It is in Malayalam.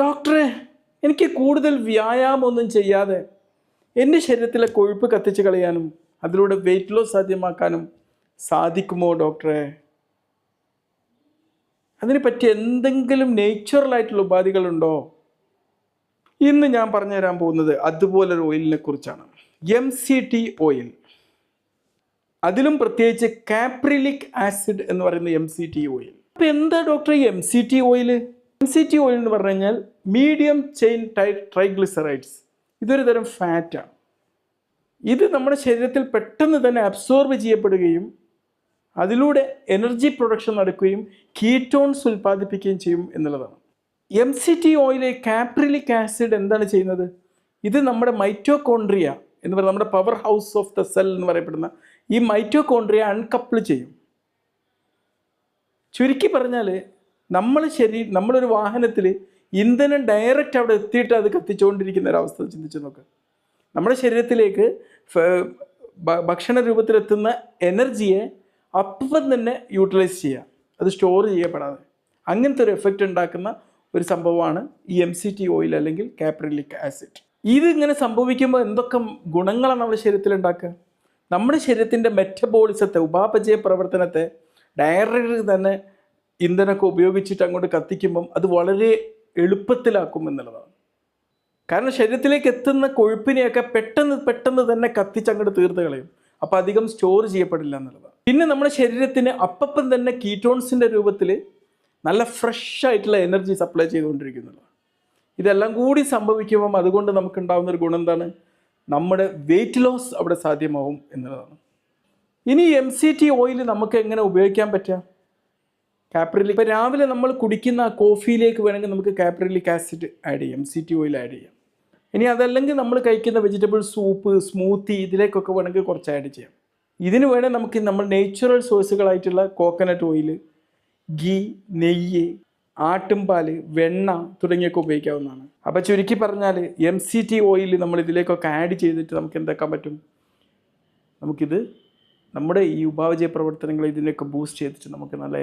ഡോക്ടറെ എനിക്ക് കൂടുതൽ വ്യായാമമൊന്നും ചെയ്യാതെ എന്റെ ശരീരത്തിലെ കൊഴുപ്പ് കത്തിച്ച് കളയാനും അതിലൂടെ വെയിറ്റ് ലോസ് സാധ്യമാക്കാനും സാധിക്കുമോ ഡോക്ടറെ? അതിനെ പറ്റി എന്തെങ്കിലും നേച്ചുറലായിട്ടുള്ള ഉപാധികളുണ്ടോ? ഇന്ന് ഞാൻ പറഞ്ഞു തരാൻ പോകുന്നത് അതുപോലൊരു ഓയിലിനെ കുറിച്ചാണ്. എം സി ടി ഓയിൽ അതിലും പ്രത്യേകിച്ച് കാപ്രിലിക് ആസിഡ് എന്ന് പറയുന്ന എം സി ടി ഓയിൽ അപ്പം എന്താ doctor M C T oil M C oil എന്ന് പറഞ്ഞു കഴിഞ്ഞാൽ മീഡിയം ചെയിൻ ടൈ ട്രൈഗ്ലിസറൈഡ്സ് ഇതൊരു തരം ഫാറ്റാണ് ഇത് നമ്മുടെ ശരീരത്തിൽ പെട്ടെന്ന് തന്നെ അബ്സോർബ് ചെയ്യപ്പെടുകയും അതിലൂടെ എനർജി പ്രൊഡക്ഷൻ നടക്കുകയും കീറ്റോൺസ് ഉൽപ്പാദിപ്പിക്കുകയും ചെയ്യും എന്നുള്ളതാണ്. എം സി ടി ഓയിലെ കാപ്രിലിക് ആസിഡ് എന്താണ് ചെയ്യുന്നത്? ഇത് നമ്മുടെ മൈറ്റോകോൺട്രിയ എന്ന് പറയുന്ന നമ്മുടെ power house of the cell എന്ന് പറയപ്പെടുന്ന ഈ മൈറ്റോകോൺട്രിയ അൺകപ്പിൾ ചെയ്യും. ചുരുക്കി പറഞ്ഞാൽ നമ്മൾ ശരി നമ്മളൊരു വാഹനത്തിൽ ഇന്ധനം ഡയറക്റ്റ് അവിടെ എത്തിയിട്ട് അത് കത്തിച്ചുകൊണ്ടിരിക്കുന്ന ഒരവസ്ഥ ചിന്തിച്ച് നോക്ക്. നമ്മുടെ ശരീരത്തിലേക്ക് ഭക്ഷണ രൂപത്തിലെത്തുന്ന എനർജിയെ അപ്പം തന്നെ യൂട്ടിലൈസ് ചെയ്യുക അത് സ്റ്റോർ ചെയ്യപ്പെടാതെ. അങ്ങനത്തെ ഒരു എഫക്റ്റ് ഉണ്ടാക്കുന്ന ഒരു സംഭവമാണ് ഈ എം സി ടി ഓയിൽ അല്ലെങ്കിൽ കാപ്രിലിക് ആസിഡ് ഇതിങ്ങനെ സംഭവിക്കുമ്പോൾ എന്തൊക്കെ ഗുണങ്ങളാണ് നമ്മുടെ ശരീരത്തിൽ ഉണ്ടാക്കുക? നമ്മുടെ ശരീരത്തിന്റെ മെറ്റബോളിസത്തെ ഉപാപചയ പ്രവർത്തനത്തെ ഡയറക്റ്റ് തന്നെ ഇന്ധനമൊക്കെ ഉപയോഗിച്ചിട്ട് അങ്ങോട്ട് കത്തിക്കുമ്പം അത് വളരെ എളുപ്പത്തിലാക്കും എന്നുള്ളതാണ്. കാരണം ശരീരത്തിലേക്ക് എത്തുന്ന കൊഴുപ്പിനെയൊക്കെ പെട്ടെന്ന് പെട്ടെന്ന് തന്നെ കത്തിച്ച് അങ്ങോട്ട് തീർത്ത് കളയും. അപ്പോൾ അധികം സ്റ്റോർ ചെയ്യപ്പെടില്ല എന്നുള്ളതാണ്. പിന്നെ നമ്മുടെ ശരീരത്തിന് അപ്പം തന്നെ കീറ്റോൺസിന്റെ രൂപത്തിൽ നല്ല ഫ്രഷ് ആയിട്ടുള്ള എനർജി സപ്ലൈ ചെയ്തുകൊണ്ടിരിക്കുന്നുള്ളതാണ്. ഇതെല്ലാം കൂടി സംഭവിക്കുമ്പം അതുകൊണ്ട് നമുക്കുണ്ടാകുന്ന ഒരു ഗുണം എന്താണ് നമ്മുടെ വെയിറ്റ് ലോസ് അവിടെ സാധ്യമാവും എന്നുള്ളതാണ്. ഇനി എം സി ടി ഓയിൽ നമുക്ക് എങ്ങനെ ഉപയോഗിക്കാൻ പറ്റുക? കാപ്രിലിക് ഇപ്പോൾ രാവിലെ നമ്മൾ കുടിക്കുന്ന കോഫിയിലേക്ക് വേണമെങ്കിൽ നമുക്ക് കാപ്രിലിക് ആസിഡ് ആഡ് ചെയ്യാം സി ടി ഓയിൽ ആഡ് ചെയ്യാം. ഇനി അതല്ലെങ്കിൽ നമ്മൾ കഴിക്കുന്ന വെജിറ്റബിൾ സൂപ്പ് സ്മൂത്തി ഇതിലേക്കൊക്കെ വേണമെങ്കിൽ കുറച്ച് ആഡ് ചെയ്യാം. ഇതിന് വേണേൽ നമുക്ക് നമ്മൾ നേച്ചുറൽ സോഴ്സുകളായിട്ടുള്ള കോക്കനട്ട് ഓയിൽ ഗീ നെയ്യ് ആട്ടുംപാൽ വെണ്ണ തുടങ്ങിയൊക്കെ ഉപയോഗിക്കാവുന്നതാണ്. അപ്പോൾ ചുരുക്കി പറഞ്ഞാൽ എം സി ടി ഓയിൽ നമ്മൾ ഇതിലേക്കൊക്കെ ആഡ് ചെയ്തിട്ട് നമുക്ക് എന്താക്കാൻ പറ്റും? നമുക്കിത് നമ്മുടെ ഈ ഉപാപചയ പ്രവർത്തനങ്ങൾ ഇതിനൊക്കെ ബൂസ്റ്റ് ചെയ്തിട്ട് നമുക്ക് നല്ല